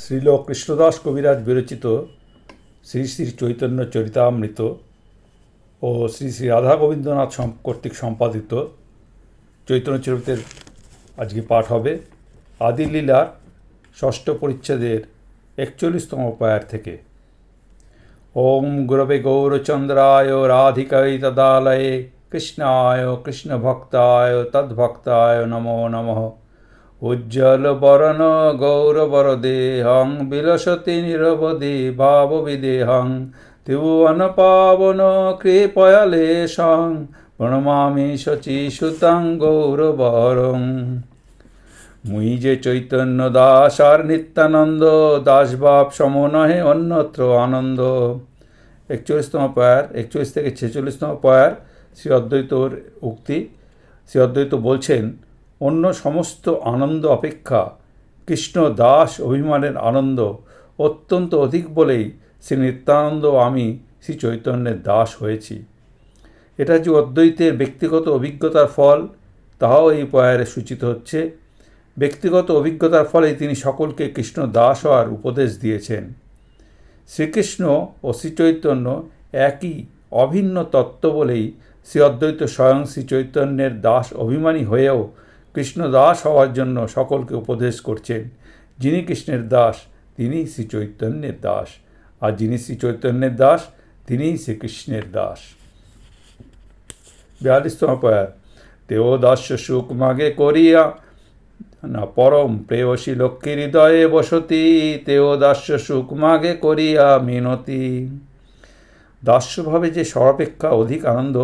শ্রীল কৃষ্ণদাস কবিরাজ বিরচিত শ্রী শ্রী চৈতন্য চরিতামৃত ও শ্রী শ্রী রাধা গোবিন্দনাথ কর্তৃক সম্পাদিত চৈতন্য চরিতের আজকে পাঠ হবে। আদিলীলার ষষ্ঠ পরিচ্ছেদের একচল্লিশতম পায়ার থেকে। ওম গুরবে গৌরচন্দ্রায় রাধিকায় তদালয়ে, কৃষ্ণায় কৃষ্ণভক্তায় তদ্ভক্তায় নমো নমঃ। উজ্জ্বল বরণ গৌরবর দেহং বিলসতি নিরবধি ভাববিদেহং, ত্রিভুবন পাবন কৃপয়ালেশং, প্রণমামি শচী সুতাং গৌরবরং মুই যে চৈতন্য দাস আর নিত্যানন্দ দাসভাব সম নহে অন্যত্র আনন্দ। একচল্লিশতম পয়ার, একচল্লিশ থেকে ছেচল্লিশতম পয়ার, শ্রী অদ্বৈতর উক্তি। শ্রী অদ্বৈত বলছেন অন্য সমস্ত আনন্দ অপেক্ষা কৃষ্ণ দাস অভিমানের আনন্দ অত্যন্ত অধিক বলেই শ্রী নিত্যানন্দ আমি শ্রী চৈতন্যের দাস হয়েছি। এটা যে অদ্বৈতের ব্যক্তিগত অভিজ্ঞতার ফল, তাহাও এই পয়ারে সূচিত হচ্ছে। ব্যক্তিগত অভিজ্ঞতার ফলে তিনি সকলকে কৃষ্ণ দাস হওয়ার উপদেশ দিয়েছেন। শ্রীকৃষ্ণ ও শ্রীচৈতন্য একই অভিন্ন তত্ত্ব বলেই শ্রী অদ্বৈত স্বয়ং শ্রী চৈতন্যের দাস অভিমানী হয়েও কৃষ্ণ দাস হওয়ার জন্য সকলকে উপদেশ করছেন। যিনি কৃষ্ণের দাস, তিনি শ্রী চৈতন্যের দাস। আর যিনি শ্রী চৈতন্যের দাস তিনিই শ্রীকৃষ্ণের দাস। বিয়াল্লিশতম পয়ার তেও দাস্য সুখ মাগে করিয়া, না পরম প্রেয়সী লক্ষ্মী হৃদয়ে বসতি। তেও দাস্য সুখ মাগে করিয়া মিনতি। দাস্যভাবে যে সর্বাপেক্ষা অধিক আনন্দ,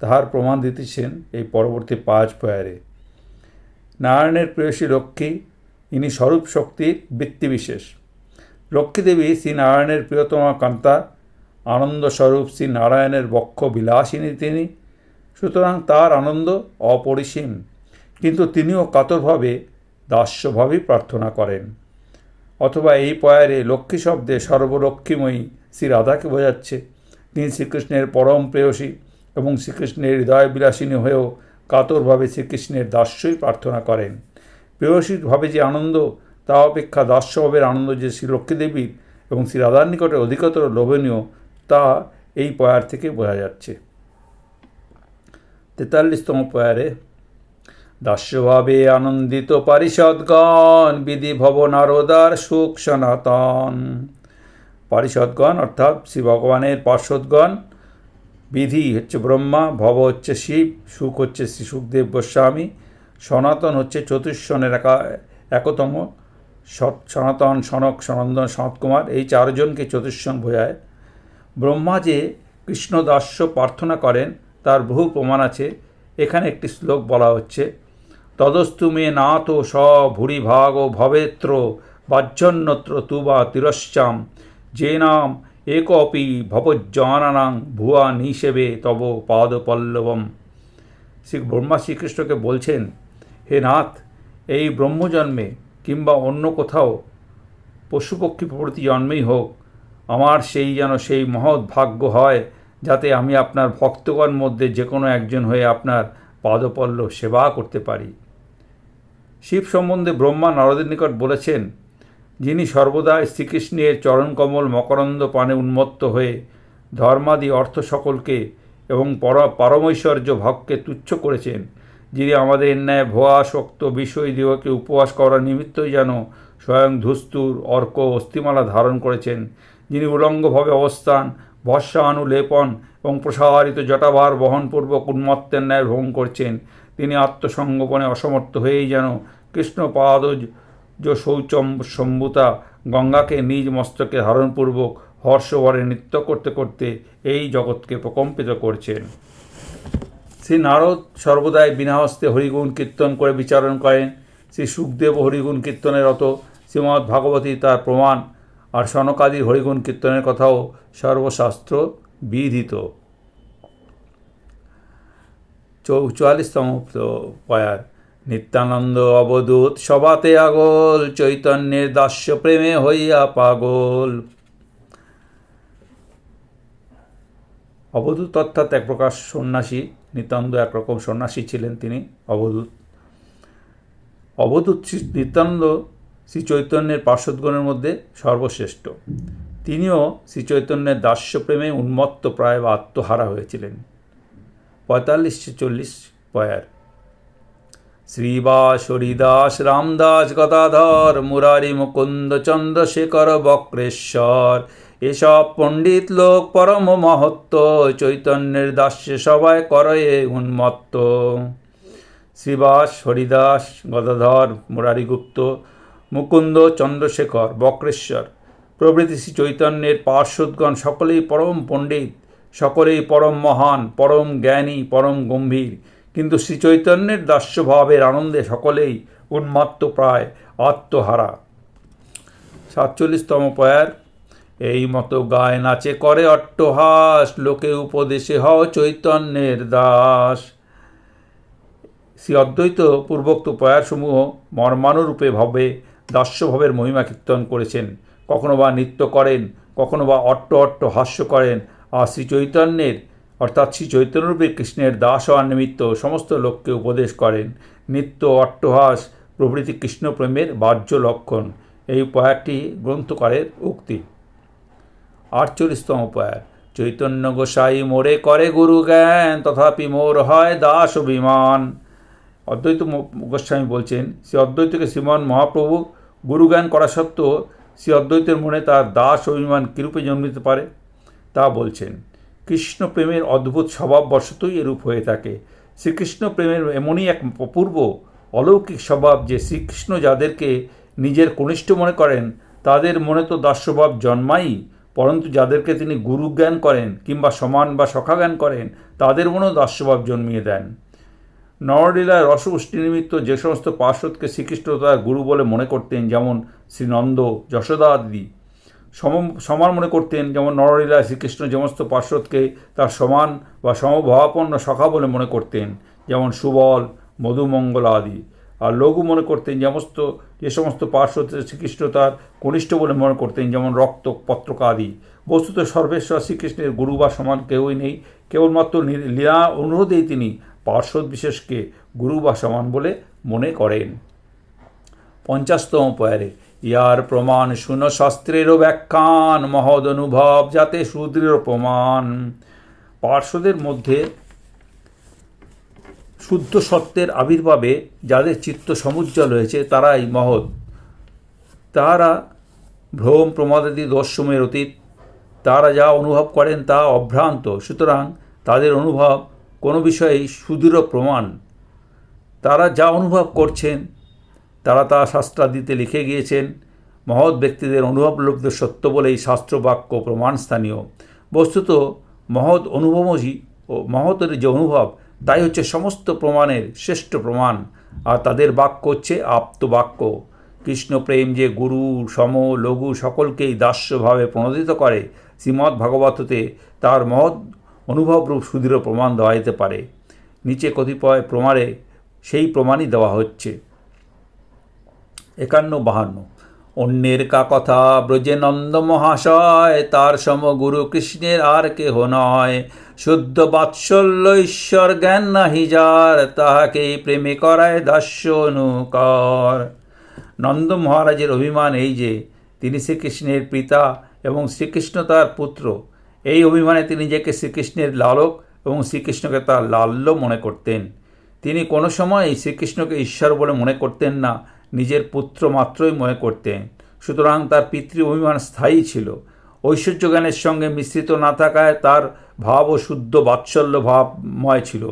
তাহার প্রমাণ দিতেছেন এই পরবর্তী পাঁচ পয়ারে নারায়ণের প্রেয়সী লক্ষ্মী, ইনি স্বরূপ শক্তির বৃত্তিবিশেষ লক্ষ্মীদেবী শ্রী নারায়ণের প্রিয়তমা কান্তা আনন্দস্বরূপ শ্রী নারায়ণের বক্ষ বিলাসিনী তিনি, সুতরাং তার আনন্দ অপরিসীম, কিন্তু তিনিও কাতরভাবে, দাস্যভাবেই প্রার্থনা করেন। অথবা এই পয়ারে লক্ষ্মী শব্দে সর্বলক্ষ্মীময়ী শ্রী রাধাকে বোঝাচ্ছে, তিনি শ্রীকৃষ্ণের পরম প্রেয়সী এবং শ্রীকৃষ্ণের হৃদয় বিলাসিনী হয়েও কাতরভাবে শ্রীকৃষ্ণের দাস্যই প্রার্থনা করেন। প্রেয়সীভাবে যে আনন্দ, তা অপেক্ষা দাস্যভাবের আনন্দ যে শ্রী লক্ষ্মীদেবীর এবং শ্রী রাধার নিকটে অধিকতর লোভনীয়, তা এই পয়ার থেকে বোঝা যাচ্ছে। তেতাল্লিশতম পয়ারে দাস্যভাবে আনন্দিত পারিষদগণ বিধি ভব নারদার সুখ সনাতন। পারিষদগণ অর্থাৎ শ্রী ভগবানের পার্শ্বদগণ বিধি হচ্ছে ব্রহ্মা, ভব হচ্ছে শিব, সুখ হচ্ছে শ্রী সুখদেব গোস্বামী, সনাতন হচ্ছে চতুর্শনের একা, একতম, সৎ, সনাতন, সনক, সনন্দন সনত কুমার এই চারজনকে চতুর্শন বোঝায়। ব্রহ্মা যে কৃষ্ণদাস্য প্রার্থনা করেন, তার বহু প্রমাণ আছে। এখানে একটি শ্লোক বলা হচ্ছে, তদস্তু মে নাথ স ভূরিভাগ ভবেত্র বাহ্যন্যত্র তুবা তিরশ্চাম যে নাম একপি ভবজ্জানানাং ভুয়া নিষেবে তব পাদপল্লবম। শ্রী ব্রহ্মা শ্রীকৃষ্ণকে বলছেন, হে নাথ, এই ব্রহ্মজন্মে কিংবা অন্য কোথাও পশুপক্ষী প্রভৃতি জন্মেই হোক, আমার সেই যেন সেই মহৎ ভাগ্য হয়, যাতে আমি আপনার ভক্তগণ মধ্যে যে কোনো একজন হয়ে আপনার পাদপল্ল সেবা করতে পারি। শিব সম্বন্ধে ব্রহ্মা নারদের নিকট বলেছেন যিনি সর্বদাই শ্রীকৃষ্ণের চরণকমল মকরন্দ পানে উন্মত্ত হয়ে ধর্মাদি অর্থ সকলকে এবং পর, পারমৈশ্বর্য ভাবকে তুচ্ছ করেছেন, যিনি আমাদের ন্যায় ভোয়া শক্ত বিষয় দিগকে উপবাস করার নিমিত্তই যেন স্বয়ং ধুস্তুর, অর্ক, অস্থিমালা ধারণ করেছেন, যিনি উলঙ্গভাবে অবস্থান ভস্যানুলেপন এবং প্রসারিত জটাভার বহনপূর্বক উন্মত্তের ন্যায় ভ্রমণ করছেন, তিনি আত্মসংগোপনে অসমর্থ হয়েই যেন কৃষ্ণ কৃষ্ণপাদ শৌচম সম্ভুতা গঙ্গাকে নিজ মস্তকে ধারণপূর্বক হর্ষভরে নৃত্য করতে করতে এই জগৎকে প্রকম্পিত করছেন শ্রী নারদ সর্বদাই বিনা হস্তে হরিগুণ কীর্তন করে বিচারণ করেন। শ্রী সুখদেব হরিগুণ কীর্তনের অত শ্রীমৎ ভাগবতী তার প্রমাণ। আর সনকাদির হরিগুণ কীর্তনের কথাও সর্বশাস্ত্র বিধিত। চৌ, চুয়াল্লিশতম পয়ার। নিত্যানন্দ অবধূত সবাতে আগল, চৈতন্যের দাস্য প্রেমে হইয়া পাগল। অবধূত অর্থাৎ এক প্রকার সন্ন্যাসী নিত্যানন্দ একরকম সন্ন্যাসী ছিলেন তিনি, অবধূত। অবধূত নিত্যানন্দ শ্রী চৈতন্যের পার্শ্বদগণের মধ্যে সর্বশ্রেষ্ঠ। তিনিও শ্রী চৈতন্যের দাস্যপ্রেমে উন্মত্ত প্রায় বা আত্মহারা হয়েছিলেন। পঁয়তাল্লিশ চল্লিশ পয়ার শ্রীবাস হরিদাস রামদাস গদাধর, মুরারি মুকুন্দ চন্দ্রশেখর বক্রেশ্বর। এসব পণ্ডিত লোক পরম মহত্ব, চৈতন্যের দাস্য সবাই করয়ে উন্মত্ত। শ্রীবাস হরিদাস গদাধর মুরারিগুপ্ত মুকুন্দ চন্দ্রশেখর বক্রেশ্বর প্রভৃতি শ্রী চৈতন্যের পার্শ্বদগণ সকলেই পরম পণ্ডিত, সকলেই পরম মহান, পরম জ্ঞানী, পরম গম্ভীর। কিন্তু শ্রী চৈতন্যের দাস্যভাবের আনন্দে সকলেই উন্মত্ত প্রায় আত্মহারা। সাতচল্লিশতম পয়ার, এই মতো গায়ে নাচে করে অট্টহাস, লোকে উপদেশে হও চৈতন্যের দাস। শ্রী অদ্বৈত পূর্বোক্ত পয়ারসমূহ মর্মানুরূপে ভাবে, দাস্যভাবের মহিমা কীর্তন করেছেন। কখনো বা নৃত্য করেন, কখনো বা অট্ট অট্ট হাস্য করেন, আর শ্রী চৈতন্যের অর্থাৎ শ্রী চৈতন্যরূপে কৃষ্ণের দাস হওয়ার নিমিত্ত সমস্ত লোককে উপদেশ করেন। নিত্য অট্টহাস, প্রভৃতি কৃষ্ণপ্রেমের বাহ্য লক্ষণ। এই পয়ারটি গ্রন্থকারের উক্তি। আটচল্লিশতম পয়ার চৈতন্য গোসাই, মোরে করে গুরু জ্ঞান, তথাপি মোর হয় দাস অভিমান। অদ্বৈত গোস্বামী বলছেন, শ্রী অদ্বৈতকে শ্রীমান মহাপ্রভু গুরুজ্ঞান করা সত্ত্বেও শ্রী অদ্বৈতের মনে তার দাস অভিমান কীরূপে জন্মিতে পারে? তা বলছেন কৃষ্ণ প্রেমের অদ্ভুত স্বভাববশতই এরূপ হয়ে থাকে। শ্রীকৃষ্ণ প্রেমের এমনই এক অপূর্ব অলৌকিক স্বভাব যে শ্রীকৃষ্ণ যাদেরকে নিজের কনিষ্ঠ মনে করেন, তাদের মনে তো দাস্যভাব জন্মাই, পরন্তু যাদেরকে তিনি গুরু জ্ঞান করেন কিংবা সমান বা সখাজ্ঞান করেন, তাদের মনেও দাস্যভাব জন্মিয়ে দেন। নরলীলায় রস নিমিত্ত যে সমস্ত পার্শ্বদকে শ্রীকৃষ্ণ তার গুরু বলে মনে করতেন, যেমন শ্রীনন্দ, যশোদা আদি। সম সমান মনে করতেন, যেমন নরলীলায় শ্রীকৃষ্ণ সমস্ত পার্শ্বদকে তার সমান বা সমভাবাপন্ন সখা বলে মনে করতেন, যেমন সুবল, মধুমঙ্গল আদি। আর লঘু মনে করতেন যে সমস্ত যে সমস্ত পার্শ্বদ শ্রীকৃষ্ণ তার কনিষ্ঠ বলে মনে করতেন, যেমন রক্ত, পত্রকা আদি। বস্তুত সর্বেশ্বর শ্রীকৃষ্ণের গুরু বা সমান কেউই নেই, কেবলমাত্র লীলা অনুরোধেই তিনি পার্শ্বদ বিশেষকে গুরু বা সমান বলে মনে করেন। পঞ্চাশতম পয়ারে ইয়ার প্রমাণ শুন শাস্ত্রেরও ব্যাখ্যান মহদ অনুভব যাতে সুদৃঢ় প্রমাণ। পার্শ্বদের মধ্যে শুদ্ধ সত্যের আবির্ভাবে যাদের চিত্ত সমুজ্জ্বল হয়েছে, তারাই মহৎ। তারা ভ্রম প্রমাদাদি দোষসমূহের অতীত। তারা যা অনুভব করেন তা অভ্রান্ত। সুতরাং তাদের অনুভব কোনো বিষয়েই সুদৃঢ় প্রমাণ। তারা যা অনুভব করছেন তারা তা শাস্ত্রাদিতে লিখে গিয়েছেন। মহৎ ব্যক্তিদের অনুভবলব্ধ সত্য বলে বলেই শাস্ত্রবাক্য প্রমাণ স্থানীয়। বস্তুত মহৎ অনুভবই ও মহতের যে অনুভব, তাই হচ্ছে সমস্ত প্রমাণের শ্রেষ্ঠ প্রমাণ। আর তাদের বাক্য হচ্ছে আপ্তবাক্য। কৃষ্ণপ্রেম যে গুরু, সম, লঘু সকলকেই দাস্যভাবে প্রণোদিত করে, শ্রীমদ্ ভাগবততে তার মহৎ অনুভবরূপ সুদৃঢ় প্রমাণ দেওয়া যেতে পারে। নিচে কতিপয় প্রমাণে সেই প্রমাণই দেওয়া হচ্ছে। একান্ন, বাহান্ন। অন্যের কা কথা ব্রজে নন্দ মহাশয়, তার সম গুরু কৃষ্ণের আর কেহ নয়। শুদ্ধ বাৎসল্য ঈশ্বর জ্ঞান নাহি যার, তাহাকেই প্রেমে করায় দাস্য অনুকর। নন্দ মহারাজের অভিমান এই যে, তিনি শ্রীকৃষ্ণের পিতা এবং শ্রীকৃষ্ণ তার পুত্র। এই অভিমানে তিনি নিজেকে শ্রীকৃষ্ণের লালক এবং শ্রীকৃষ্ণকে তার লাল্য মনে করতেন। তিনি কোনো সময় শ্রীকৃষ্ণকে ঈশ্বর বলে মনে করতেন না। নিজের পুত্র মাত্রই মনে করতেন। সুতরাং তার পিতৃ অভিমান স্থায়ী ছিল। ঐশ্বর্য জ্ঞানের সঙ্গে মিশ্রিত না থাকায় তার ভাব ও শুদ্ধ বাৎসল্য ভাবময় ছিল।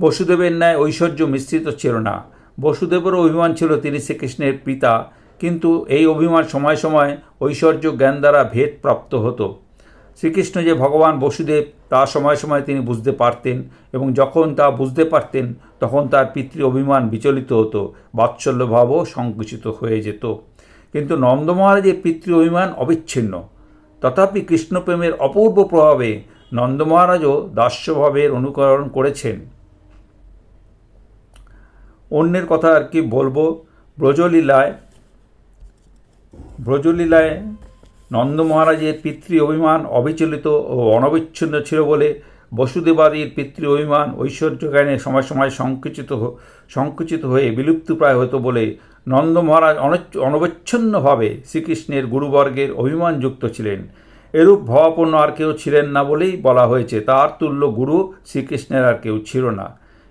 বসুদেবের ন্যায় ঐশ্বর্য মিশ্রিত ছিল না। বসুদেবেরও অভিমান ছিল তিনি শ্রীকৃষ্ণের পিতা। কিন্তু এই অভিমান সময় সময় ঐশ্বর্য জ্ঞান দ্বারা ভেদ প্রাপ্ত হতো। শ্রীকৃষ্ণ যে ভগবান বসুদেব, তা সময় সময় তিনি বুঝতে পারতেন এবং যখন তা বুঝতে পারতেন, তখন তার পিতৃ অভিমান বিচলিত হতো বাৎসল্যভাবও সংকুচিত হয়ে যেত। কিন্তু নন্দ মহারাজের পিতৃ অভিমান অবিচ্ছিন্ন। তথাপি কৃষ্ণপ্রেমের অপূর্ব প্রভাবে নন্দ মহারাজও দাস্যভাবের অনুকরণ করেছেন। অন্যের কথা আর কি বলব? ব্রজলীলায় ব্রজলীলায় নন্দ মহারাজের পিতৃ অভিমান অবিচলিত ও অনবিচ্ছিন্ন ছিল বলে বসুদেবাদীর পিতৃ অভিমান ঐশ্বর্য জ্ঞানে সময় সময় সংকুচিত সংকুচিত হয়ে বিলুপ্তপ্রায় হতো বলে নন্দ মহারাজ অনবচ্ছিন্নভাবে শ্রীকৃষ্ণের গুরুবর্গের অভিমানযুক্ত ছিলেন। এরূপ ভাবাপন্ন আর কেউ ছিলেন না বলেই বলা হয়েছে, তার তুল্য গুরু শ্রীকৃষ্ণের আর কেউ ছিল না।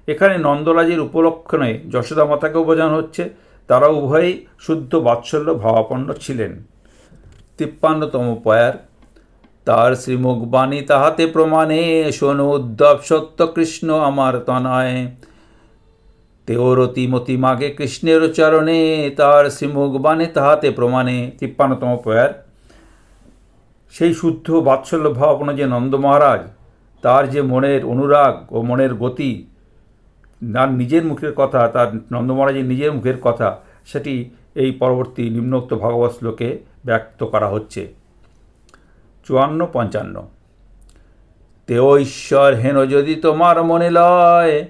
এখানে নন্দরাজের উপলক্ষণে যশোদা মাতাকেও বোঝানো হচ্ছে তারা উভয়েই শুদ্ধ বাৎসল্য ভাবাপন্ন ছিলেন। তিপ্পান্নতম পয়ার। তার শ্রীমুখবাণী তাহাতে প্রমাণে, শোনো উদ্ধব সত্য কৃষ্ণ আমার তনয়। তেওরতি মতি মাগে কৃষ্ণের চরণে, তার শ্রীমুখবাণী তাহাতে প্রমাণে, তিপ্পান্নতম পয়ার। সেই শুদ্ধ বাৎসল্য ভাবনা যে নন্দ মহারাজ, তার যে মনের অনুরাগ ও মনের গতি, তার নিজের মুখের কথা, তার নন্দ মহারাজের নিজের মুখের কথা, সেটি এই পরবর্তী নিম্নোক্ত ভাগবত শ্লোকে ব্যক্ত করা হচ্ছে। চুয়ান্ন পঞ্চান্ন। তেও ঈশ্বর হেন যদি তোমার মনে লয়।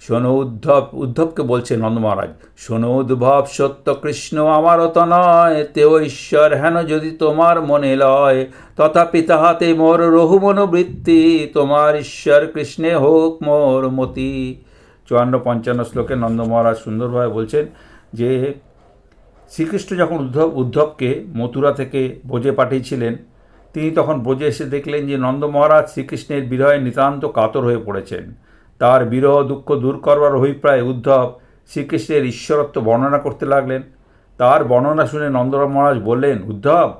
শোনো উদ্ধব, উদ্ধবকে বলছে নন্দ মহারাজ, শোনো উদ্ভব সত্য কৃষ্ণ আমারও তো নয়। তেও ঈশ্বর হেন যদি তোমার মনে লয়, তথাপি তাহাতে মোর রহুমন বৃত্তি তোমার ঈশ্বর কৃষ্ণে হোক মোর মতি। চুয়ান্ন পঞ্চান্ন শ্লোকে নন্দ মহারাজ সুন্দরভাবে বলছেন যে শ্রীকৃষ্ণ যখন উদ্ধব, উদ্ধবকে মথুরা থেকে ব্রজে পাঠিয়েছিলেন, তিনি তখন ব্রজে এসে দেখলেন যে নন্দ মহারাজ শ্রীকৃষ্ণের বিরহে নিতান্ত কাতর হয়ে পড়েছেন। তার বিরহ দুঃখ দূর করবার অভিপ্রায় উদ্ধব শ্রীকৃষ্ণের ঈশ্বরত্ব বর্ণনা করতে লাগলেন। তার বর্ণনা শুনে নন্দরাম মহারাজ বললেন, উদ্ধব,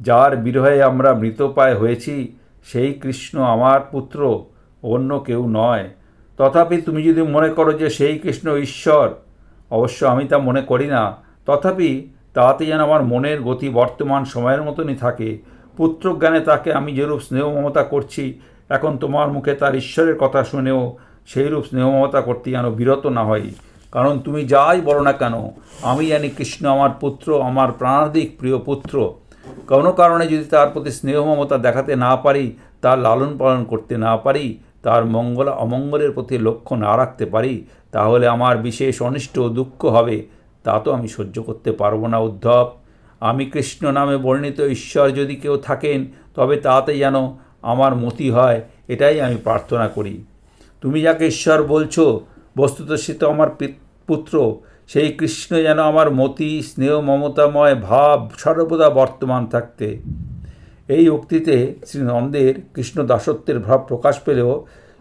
যার বিরহে আমরা মৃতপ্রায় হয়েছি, সেই কৃষ্ণ আমার পুত্র, অন্য কেউ নয়। তথাপি তুমি যদি মনে করো যে সেই কৃষ্ণ ঈশ্বর, অবশ্য আমি তা মনে করি না তথাপি তাতে যেন আমার মনের গতি বর্তমান সময়ের মতনই থাকে। পুত্রজ্ঞানে তাকে আমি যেরূপ স্নেহ মমতা করছি, এখন তোমার মুখে তার ঈশ্বরের কথা শুনেও সেইরূপ স্নেহ মমতা করতে যেন বিরত না হয় কারণ তুমি যাই বলো না কেন, আমি জানি কৃষ্ণ আমার পুত্র, আমার প্রাণাধিক প্রিয় পুত্র। কোনো কারণে যদি তার প্রতি স্নেহ মমতা দেখাতে না পারি, তার লালন পালন করতে না পারি, তার মঙ্গল অমঙ্গলের প্রতি লক্ষ্য না রাখতে পারি, তাহলে আমার বিশেষ অনিষ্ট দুঃখ হবে। তা তো আমি সহ্য করতে পারব না, উদ্ধব। আমি কৃষ্ণ নামে বর্ণিত ঈশ্বর যদি কেউ থাকেন, তবে তাতে যেন আমার মতি হয়, এটাই আমি প্রার্থনা করি। তুমি যাকে ঈশ্বর বলছো, বস্তুত সে তো আমার পুত্র। সেই কৃষ্ণ যেন আমার মতি, স্নেহ, মমতাময় ভাব সর্বদা বর্তমান থাকতে। এই উক্তিতে শ্রী নন্দের কৃষ্ণ দাসত্বের ভাব প্রকাশ পেলেও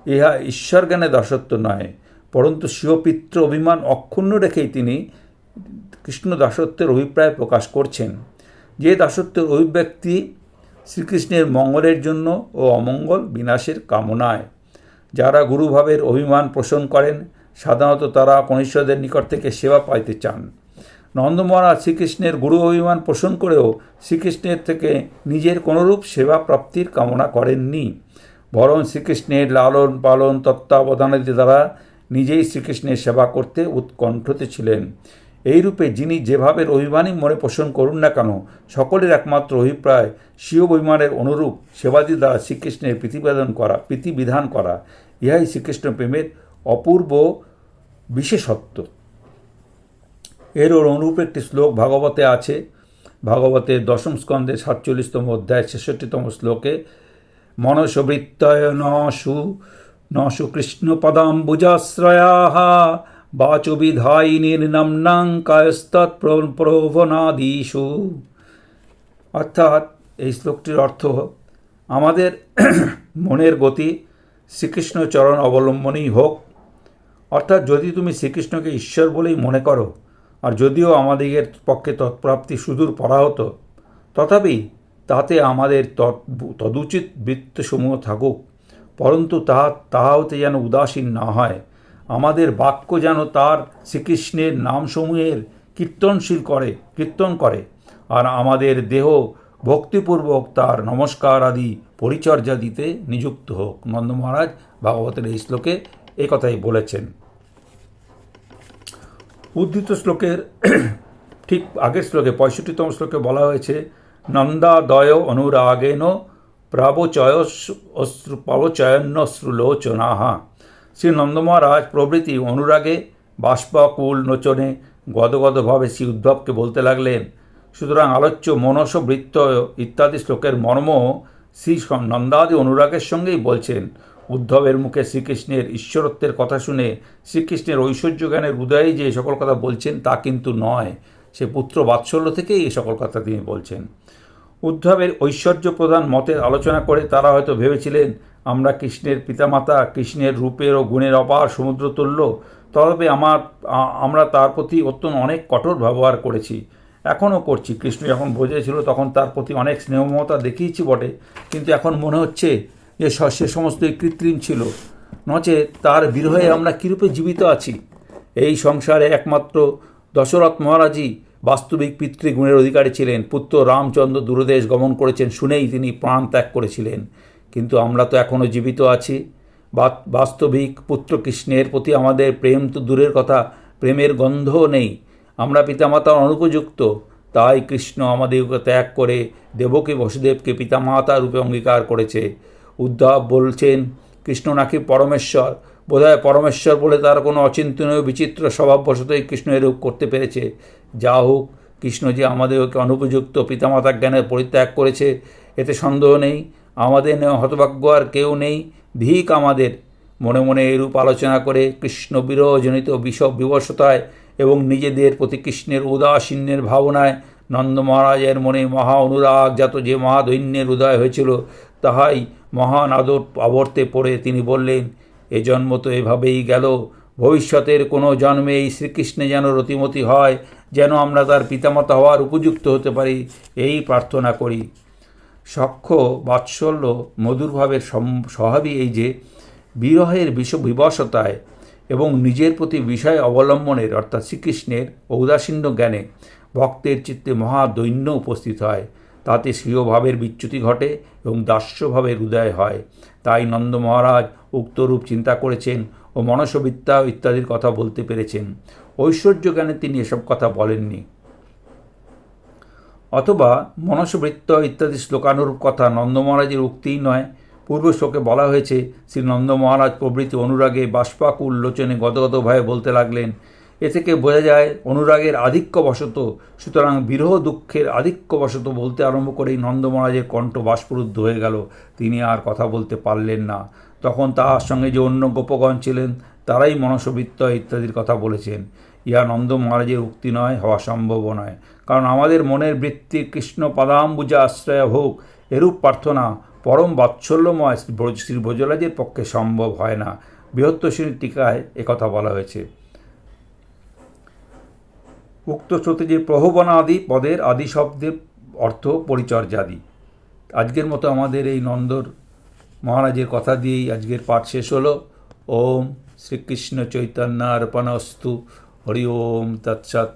ইহা ঈশ্বর জ্ঞানে দাসত্ব নয়, পরন্তু স্বীয়পিত্র অভিমান অক্ষুণ্ণ রেখেই তিনি কৃষ্ণ দাসত্বের অভিপ্রায় প্রকাশ করছেন। যে দাসত্বের অভিব্যক্তি শ্রীকৃষ্ণের মঙ্গলের জন্য ও অমঙ্গল বিনাশের কামনায়। যারা গুরুভাবের অভিমান পোষণ করেন, সাধারণত তারা কনিষ্ঠদের নিকট থেকে সেবা পাইতে চান। নন্দ মহারাজ শ্রীকৃষ্ণের গুরু অভিমান পোষণ করেও শ্রীকৃষ্ণের থেকে নিজের কোনরূপ সেবা প্রাপ্তির কামনা করেননি। বরং শ্রীকৃষ্ণের লালন পালন তত্ত্বাবধানাদি দ্বারা নিজেই শ্রীকৃষ্ণের সেবা করতে উৎকণ্ঠতে ছিলেন। এইরূপে যিনি যেভাবে অভিমানী মনে পোষণ করুন না কেন, সকলের একমাত্র অভিপ্রায় স্বীয় অভিমানের অনুরূপ সেবাদি দ্বারা শ্রীকৃষ্ণের প্রীতিবেদন করা, প্রীতিবিধান করা। ইহাই শ্রীকৃষ্ণ প্রেমের অপূর্ব বিশেষত্ব। এর অনুরূপ একটি শ্লোক ভাগবতে আছে। ভাগবতের দশম স্কন্ধের সাতচল্লিশতম অধ্যায় ছেষট্টিতম শ্লোকে, মনসবৃত্তয় নসু নসু কৃষ্ণপদাম্বুজাশ্রয়া বাচবিধায়িনীর নাম্নাং কায়স্তৎ প্রবনাদিষু অর্থাৎ এই শ্লোকটির অর্থ আমাদের মনের গতি শ্রীকৃষ্ণ চরণ অবলম্বনেই হোক। অর্থাৎ যদি তুমি শ্রীকৃষ্ণকে ঈশ্বর বলেই মনে করো, আর যদিও আমাদের পক্ষে তৎপ্রাপ্তি সুদূর পরাহত, তথাপি তাতে আমাদের তদুচিত বৃত্তসমূহ থাকুক, পরন্তু তাহা তাহা হতে যেন উদাসীন না হয়। আমাদের বাক্য যেন তার শ্রীকৃষ্ণের নামসমূহের কীর্তনশীল করে, কীর্তন করে। আর আমাদের দেহ ভক্তিপূর্বক তার নমস্কার আদি পরিচর্যা দিতে নিযুক্ত হোক। নন্দ মহারাজ ভাগবতের এই শ্লোকে এই কথাই বলেছেন। উদ্ধৃত শ্লোকের ঠিক আগের শ্লোকে, পঁয়ষট্টিতম শ্লোকে বলা হয়েছে, নন্দাদয় অনুরাগেন প্রাবচয় অশ্রু পাবচয়ন্য শ্রুলোচনাহা শ্রী নন্দ মহারাজ প্রভৃতি অনুরাগে বাষ্পাকুল নোচনে গদগদভাবে শ্রী উদ্ধবকে বলতে লাগলেন, সুতরাং আলোচ্য মনস বৃত্ত ইত্যাদি শ্লোকের মর্ম শ্রী নন্দাদি অনুরাগের সঙ্গেই বলছেন। উদ্ধবের মুখে শ্রীকৃষ্ণের ঈশ্বরত্বের কথা শুনে শ্রীকৃষ্ণের ঐশ্বর্য জ্ঞানের উদয়ে যে সকল কথা বলছেন তা কিন্তু নয়, সে পুত্র বাৎসল্য থেকেই এই সকল কথা তিনি বলছেন। উদ্ধবের ঐশ্বর্য প্রধান মতের আলোচনা করে তারা হয়তো ভেবেছিলেন, আমরা কৃষ্ণের পিতামাতা, কৃষ্ণের রূপের ও গুণের অপার সমুদ্র তুল্য তবে আমার, আমরা তার প্রতি অত্যন্ত অনেক কঠোর ব্যবহার করেছি। এখনও করছি। কৃষ্ণ যখন বোঝেছিল, তখন তার প্রতি অনেক স্নেহমতা দেখিয়েছি বটে। কিন্তু এখন মনে হচ্ছে যে স- সমস্তই কৃত্রিম ছিল। নচে তার বিরহে আমরা কীরূপে জীবিত আছি? এই সংসারে একমাত্র দশরথ মহারাজই বাস্তবিক পিতৃগুণের অধিকারী ছিলেন। পুত্র রামচন্দ্র দূরদেশ গমন করেছেন, শুনেই তিনি প্রাণ ত্যাগ করেছিলেন। কিন্তু আমরা তো এখনও জীবিত আছি। বাস্তবিক পুত্র কৃষ্ণের প্রতি আমাদের প্রেম তো দূরের কথা, প্রেমের গন্ধও নেই। আমরা পিতামাতার অনুপযুক্ত। তাই কৃষ্ণ আমাদেরকে ত্যাগ করে দেবকী বসুদেবকে পিতামাতা রূপে অঙ্গীকার করেছে। উদ্ধব বলছেন, কৃষ্ণ নাকি পরমেশ্বর? বোধহয় পরমেশ্বর বলে তার কোনো অচিন্তনীয় বিচিত্র স্বভাববশতই কৃষ্ণ এরূপ করতে পেরেছে। যা হোক, কৃষ্ণ যে আমাদেরকে অনুপযুক্ত পিতামাতা জ্ঞানের পরিত্যাগ করেছে, এতে সন্দেহ নেই। আমাদের হতভাগ্য আর কেউ নেই। ধিক আমাদের। মনে মনে এরূপ আলোচনা করে কৃষ্ণ বিরহজনিত বিষব বিবশতায় এবং নিজেদের প্রতি কৃষ্ণের উদাসীন্যের ভাবনায় নন্দ মহারাজের মনে মহা অনুরাগ যাত যে মহাদৈন্যের উদয় হয়েছিল, তাহাই মহান আদর আবর্তে পড়ে তিনি বললেন এ জন্ম তো এভাবেই গেল। ভবিষ্যতের কোনো জন্মে এই শ্রীকৃষ্ণে যেন রতিমতি হয়, যেন আমরা তার পিতামাতা হওয়ার উপযুক্ত হতে পারি, এই প্রার্থনা করি। সখ্য, বাৎসল্য, মধুরভাবের সম- স্বভাবই এই যে, বিরহের বিষ, বিবশতায় এবং নিজের প্রতি বিষয় অবলম্বনের, অর্থাৎ শ্রীকৃষ্ণের ঔদাসীন্য জ্ঞানে ভক্তের চিত্তে মহাদৈন্য উপস্থিত হয়। তাতে স্বীয়ভাবের বিচ্যুতি ঘটে এবং দাস্যভাবের উদয় হয়। তাই নন্দ মহারাজ উক্ত রূপ চিন্তা করেছেন ও মনসবিদ্যা ইত্যাদির কথা বলতে পেরেছেন। ঐশ্বর্য জ্ঞানে তিনি এসব কথা বলেননি। অথবা মনসবৃত্ত ইত্যাদি শ্লোকানুরূপ কথা নন্দ মহারাজের উক্তিই নয়। পূর্ব শ্লোকে বলা হয়েছে, শ্রী নন্দ মহারাজ প্রভৃতি অনুরাগে বাষ্পাকুল লোচনে গদগদ ভয়ে বলতে লাগলেন, এ থেকে বোঝা যায় অনুরাগের আধিক্যবশত, সুতরাং বিরহ দুঃখের আধিক্যবশত বলতে আরম্ভ করেই নন্দ মহারাজের কণ্ঠ বাষ্পরুদ্ধ হয়ে গেল। তিনি আর কথা বলতে পারলেন না। তখন তাহার সঙ্গে যে অন্য গোপগণ ছিলেন, তারাই মনসবৃত্ত ইত্যাদির কথা বলেছেন। ইহা নন্দ মহারাজের উক্তি নয়, হওয়া সম্ভব নয়। কারণ আমাদের মনের বৃত্তি কৃষ্ণ পদাম্বুজা আশ্রয় হোক, এরূপ প্রার্থনা পরম বাৎসল্যময় শ্রী ব্রজ- শ্রী ব্রজরাজের পক্ষে সম্ভব হয় না। বৃহত্তশ্রীর টিকায় একথা বলা হয়েছে। উক্ত শ্রুতি যে প্রহবনাদি পদের আদি শব্দের অর্থ পরিচর্যাদি। আজকের মতো আমাদের এই নন্দর মহারাজের কথা দিয়েই আজকের পাঠ শেষ হলো। ওম শ্রীকৃষ্ণ চৈতন্য অর্পণাস্তু হরি ওম তৎসৎ।